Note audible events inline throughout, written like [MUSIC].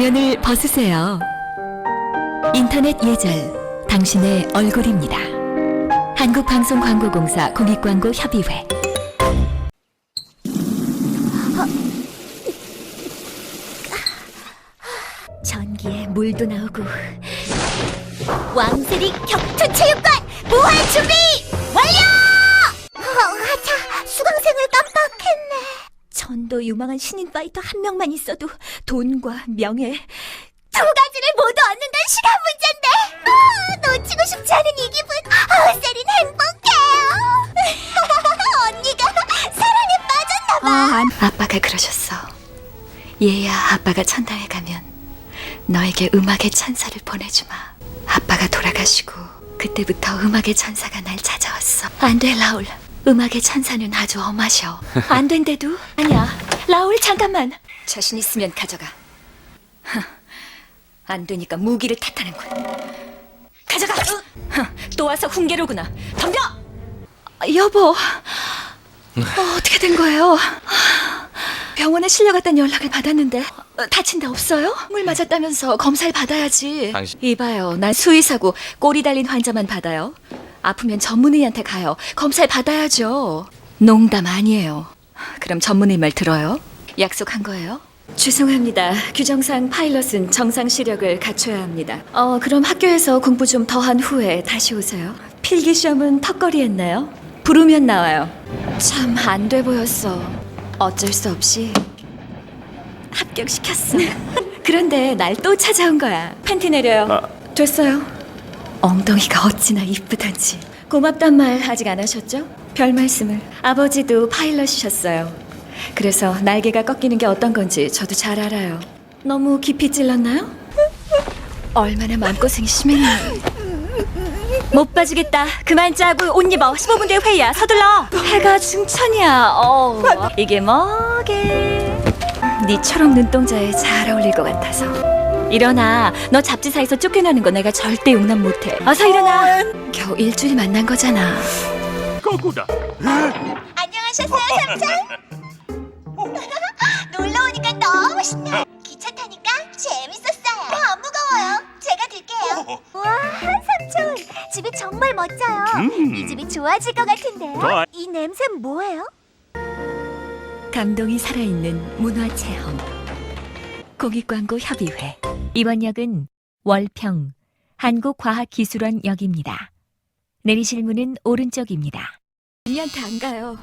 가면을 벗으세요. 인터넷 예절, 당신의 얼굴입니다. 한국방송광고공사 공익광고 협의회. 전기에 물도 나오고 왕세리 격투체육관 부활 준비 전도 유망한 신인 파이터 한 명만 있어도 돈과 명예 두 가지를 모두 얻는 건 시간 문제인데. 아, 놓치고 싶지 않은 이 기분. 아, 세린 행복해요. [LAUGHS] 언니가 사랑에 빠졌나봐. 아빠가 그러셨어. 얘야, 아빠가 천당에 가면 너에게 음악의 천사를 보내주마. 아빠가 돌아가시고 그때부터 음악의 천사가 날 찾아왔어. 안 돼, 라울. 음악의 천사는 아주 엄하셔. 안 된대도? 아니야. 라울, 잠깐만. 자신 있으면 가져가. 하, 안 되니까 무기를 탓하는군. 가져가! 하, 또 와서 훈계로구나. 덤벼! 여보, 어, 어떻게 된 거예요? 병원에 실려갔다는 연락을 받았는데 어, 다친 데 없어요? 물 맞았다면서 검사를 받아야지. 당신- 이봐요, 난 수의사고 꼬리 달린 환자만 받아요. 아프면 전문의한테 가요. 검사를 받아야죠. 농담 아니에요. 그럼 전문의 말 들어요? 약속한 거예요? 죄송합니다. 규정상 파일럿은 정상 시력을 갖춰야 합니다. 어, 그럼 학교에서 공부 좀 더 한 후에 다시 오세요. 필기 시험은 턱걸이 했나요? 부르면 나와요. 참 안 돼 보였어. 어쩔 수 없이 합격시켰어. [LAUGHS] 그런데 날 또 찾아온 거야. 팬티 내려요. 아. 됐어요. 엉덩이가 어찌나 이쁘던지. 고맙단 말 아직 안 하셨죠? 별 말씀을. 아버지도 파일럿이셨어요. 그래서 날개가 꺾이는 게 어떤 건지 저도 잘 알아요. 너무 깊이 찔렀나요? 얼마나 마음고생이 심했니? 못 빠지겠다. 그만 짜고 옷 입어. 15분 뒤에 회의야. 서둘러. 해가 중천이야. 어. 이게 뭐게? 니처럼 눈동자에 잘 어울릴 것 같아서. 일어나. 너 잡지사에서 쫓겨나는 거 내가 절대 용납 못해. 어서 일어나. 겨우 일주일 만난 거잖아. 거꾸다. 안녕하셨어요, 삼촌. [LAUGHS] 놀러 오니까 너무 신나. 기차 타니까 재밌었어요. 안 무거워요. 제가 들게요. 와, 삼촌. 집이 정말 멋져요. 음. 이 집이 좋아질 것 같은데요. 좋아. 이 냄새는 뭐예요? 감동이 살아있는 문화 체험 공익광고 협의회 이번 역은 월평 한국과학기술원역입니다. 내리실 문은 오른쪽입니다. 윤희한테 안 가요.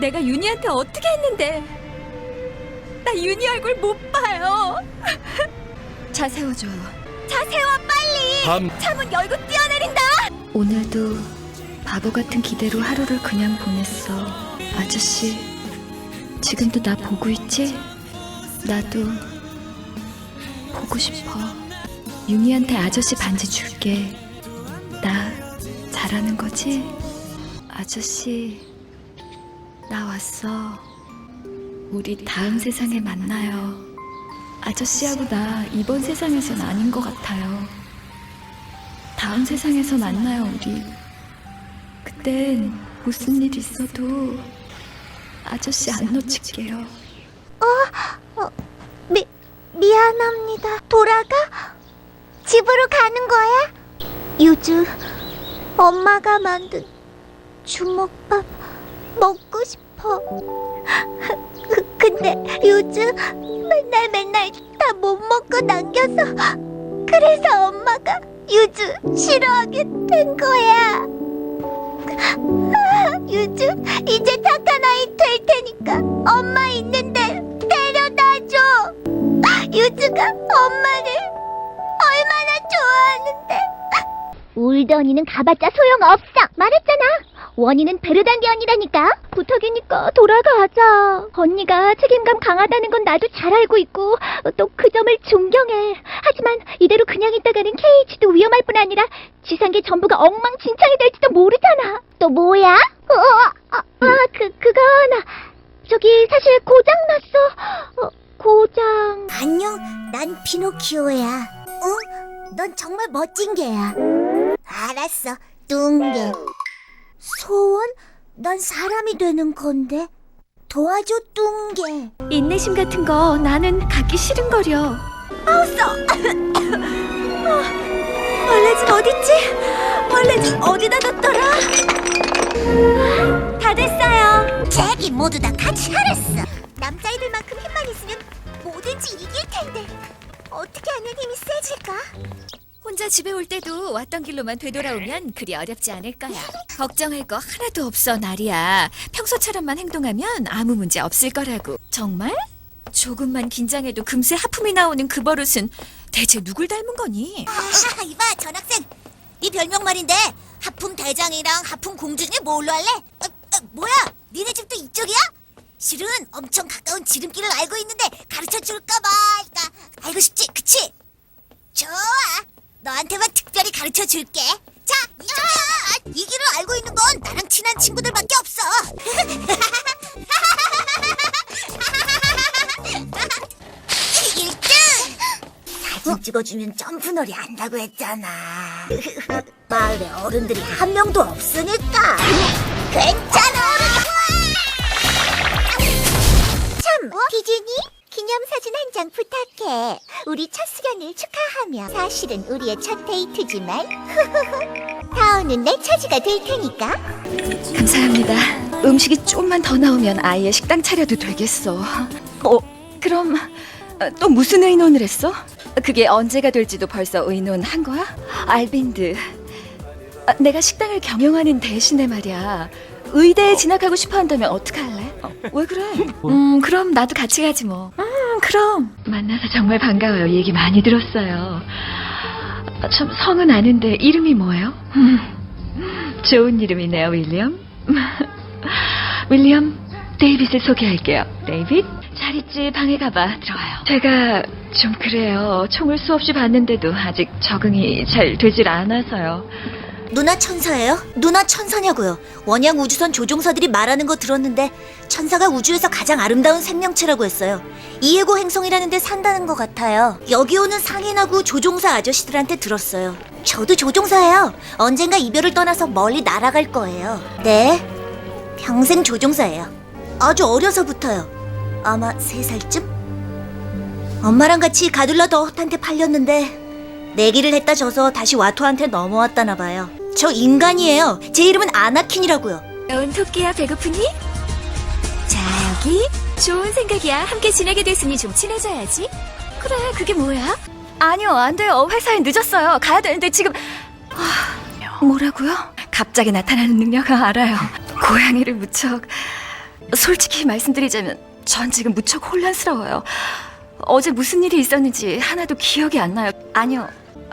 내가 윤희한테 어떻게 했는데? 나 윤희 얼굴 못 봐요. [LAUGHS] 차 세워줘요. 차 세워 빨리. 밤 차문 열고 뛰어내린다. 오늘도 바보 같은 기대로 하루를 그냥 보냈어. 아저씨, 지금도 나 보고 있지? 나도 보고 싶어. 윤희한테 아저씨 반지 줄게. 나 잘하는 거지? 아저씨, 나 왔어. 우리 다음 세상에 만나요. 아저씨하고 나 이번 세상에선 아닌 것 같아요. 다음 세상에서 만나요, 우리. 그땐 무슨 일 있어도 아저씨 안 놓칠게요. 미 미안합니다. 돌아가? 집으로 가는 거야? 유주, 엄마가 만든 주먹밥 먹고 싶어. 그, 근데 유주 맨날 맨날 다 못 먹고 남겨서 그래서 엄마가 유주 싫어하게 된 거야. 아, 유주 이제 착한 아이 될 테니까 엄마 있는데. 유주가 엄마를 얼마나 좋아하는데. 울더니는 가봤자 소용없어. 말했잖아. 원인은 베르단디 언니라니까. 부탁이니까 돌아가자. 언니가 책임감 강하다는 건 나도 잘 알고 있고 또 그 점을 존경해. 하지만 이대로 그냥 있다가는 KH도 위험할 뿐 아니라 지상계 전부가 엉망진창이 될지도 모르잖아. 또 뭐야? 어, 아, 아, 그 그건 저기 사실 고장 났어. 어, 고장. 안녕, 난 피노키오야. 응? 넌 정말 멋진 개야. 알았어, 뚱개. 소원? 난 사람이 되는 건데. 도와줘, 뚱개. 인내심 같은 거 나는 갖기 싫은 거려. 마우스! 원래 집 어딨지? 원래 집 어디다 뒀더라? 다 됐어요. 잭이 모두 다 같이 하랬어. 이길 텐데 어떻게 하면 힘이 세질까? 혼자 집에 올 때도 왔던 길로만 되돌아오면 그리 어렵지 않을 거야. 걱정할 거 하나도 없어, 나리야. 평소처럼만 행동하면 아무 문제 없을 거라고. 정말? 조금만 긴장해도 금세 하품이 나오는 그 버릇은 대체 누굴 닮은 거니? 아, 이봐 전학생 네 별명 말인데 하품 대장이랑 하품 공주니 뭘로 할래? 어, 어, 뭐야 니네 집도 이쪽이야? 실은 엄청 가까운 지름길을 알고 있는데 가르쳐 줄까봐 알고 싶지? 그치? 좋아. 너한테만 특별히 가르쳐 줄게. 자 이쪽이야 이 길을 알고 있는 건 나랑 친한 친구들밖에 없어. [LAUGHS] 1등! 사진 찍어주면 점프놀이 한다고 했잖아. [LAUGHS] 마을에 어른들이 한 명도 없으니까. 괜찮아. 참, 디즈니 기념사진 한 장 부탁해. 우리 첫 시간을 축하하며 사실은 우리의 첫 데이트지만 [LAUGHS] 다오는 내 차지가 될 테니까. 감사합니다. 음식이 조금만 더 나오면 아이의 식당 차려도 되겠어. 어, 그럼 어, 또 무슨 의논을 했어? 그게 언제가 될지도 벌써 의논한 거야? 알빈드, 아, 내가 식당을 경영하는 대신에 말이야. 의대에 진학하고 싶어 한다면 어떡할래? 어, 왜 그래? 음, 그럼 나도 같이 가지 뭐. 음, 그럼. 만나서 정말 반가워요. 얘기 많이 들었어요. 아, 참, 성은 아는데 이름이 뭐예요? 음, [LAUGHS] 좋은 이름이네요, 윌리엄. [LAUGHS] 윌리엄, 데이빗을 소개할게요. 데이빗, 잘 있지? 방에 가봐. 들어와요. 제가 좀 그래요. 총을 수없이 봤는데도 아직 적응이 잘 되질 않아서요. 누나 천사예요? 누나 천사냐고요. 원양 우주선 조종사들이 말하는 거 들었는데 천사가 우주에서 가장 아름다운 생명체라고 했어요. 이에고 행성이라는 데 산다는 것 같아요. 여기 오는 상인하고 조종사 아저씨들한테 들었어요. 저도 조종사예요. 언젠가 이별을 떠나서 멀리 날아갈 거예요. 네. 평생 조종사예요. 아주 어려서부터요. 아마 세 살쯤? 엄마랑 같이 가둘라 더헛한테 팔렸는데 내기를 했다 져서 다시 와토한테 넘어왔다나 봐요. 저 인간이에요. 제 이름은 아나킨이라고요. 온 토끼야 배고프니? 자 여기. 좋은 생각이야. 함께 지내게 됐으니 좀 친해져야지. 그래 그게 뭐야? 아니요 안 돼요. 회사에 늦었어요. 가야 되는데 지금. 아, 뭐라고요? 갑자기 나타나는 능력을 알아요. 고양이를 무척. 솔직히 말씀드리자면 전 지금 무척 혼란스러워요. 어제 무슨 일이 있었는지 하나도 기억이 안 나요. 아니요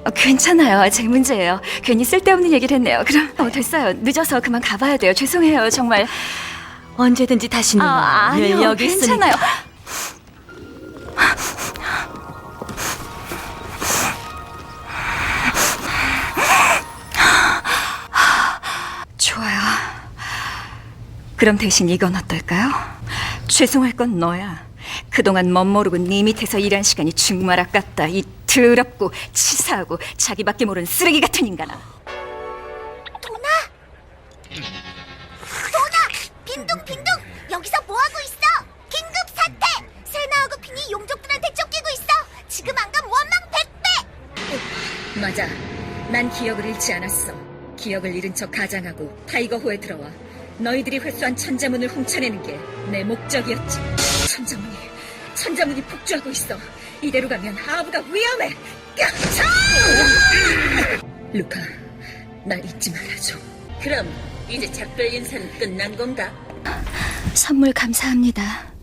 어, 괜찮아요. 제 문제예요. 괜히 쓸데없는 얘기를 했네요. 그럼 어, 됐어요. 늦어서 그만 가봐야 돼요. 죄송해요. 정말. 언제든지 다시 누나 아, 아니요. 여기 괜찮아요. 있으니까. 좋아요. 그럼 대신 이건 어떨까요? 죄송할 건 너야. 그동안 멋모르고 네 밑에서 일한 시간이 정말 아깝다. 이 더럽고 치사하고 자기밖에 모르는 쓰레기 같은 인간아. 도나! 도나! 빈둥 빈둥! 여기서 뭐하고 있어? 긴급 사태! 세나하고 핀이 용족들한테 쫓기고 있어! 지금 안 가면 원망 백배! 맞아. 난 기억을 잃지 않았어. 기억을 잃은 척 가장하고 타이거호에 들어와 너희들이 회수한 천자문을 훔쳐내는 게 내 목적이었지. 천자문이, 천자문이 폭주하고 있어. 이대로 가면 하부가 위험해. 깜짝! 루카, 날 잊지 말아줘. 그럼 이제 작별 인사는 끝난 건가? 선물 감사합니다.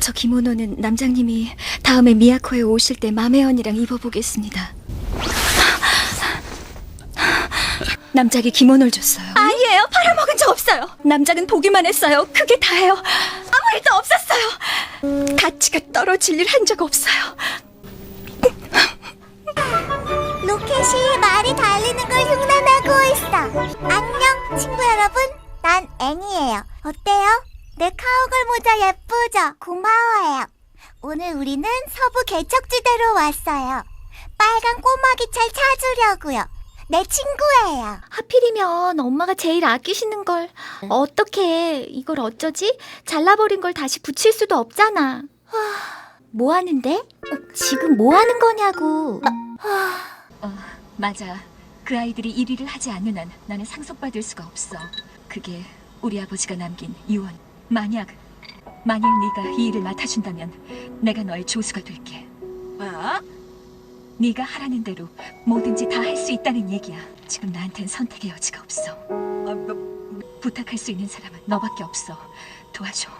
저 기모노는 남장님이 다음에 미야코에 오실 때 언니랑 입어보겠습니다. 남작이 기모노를 줬어요. 아니에요. 팔아먹은 적 없어요. 남작은 보기만 했어요. 그게 다예요. 일도 없었어요. 가치가 떨어질 일 한 적 없어요. 로켓이 말이 달리는 걸 흉내내고 있어. 안녕, 친구 여러분. 난 애니예요. 어때요? 내 카우걸 모자 예쁘죠? 고마워요. 오늘 우리는 서부 개척지대로 왔어요. 빨간 꼬마기 찰 찾으려고요. 내 친구예요. 하필이면 엄마가 제일 아끼시는 걸 어떻게 이걸 어쩌지? 잘라버린 걸 다시 붙일 수도 없잖아. 뭐 하는데? 지금 뭐 하는 거냐고. 어, 맞아. 그 아이들이 일 일을 하지 않는 한 나는 상속받을 수가 없어. 그게 우리 아버지가 남긴 유언. 만약 만약 네가 이 일을 맡아준다면 내가 너의 조수가 될게. 뭐? 네가 하라는 대로 뭐든지 다 할 수 있다는 얘기야. 지금 나한텐 선택의 여지가 없어. 아, 뭐, 부탁할 수 있는 사람은 너밖에 없어. 도와줘.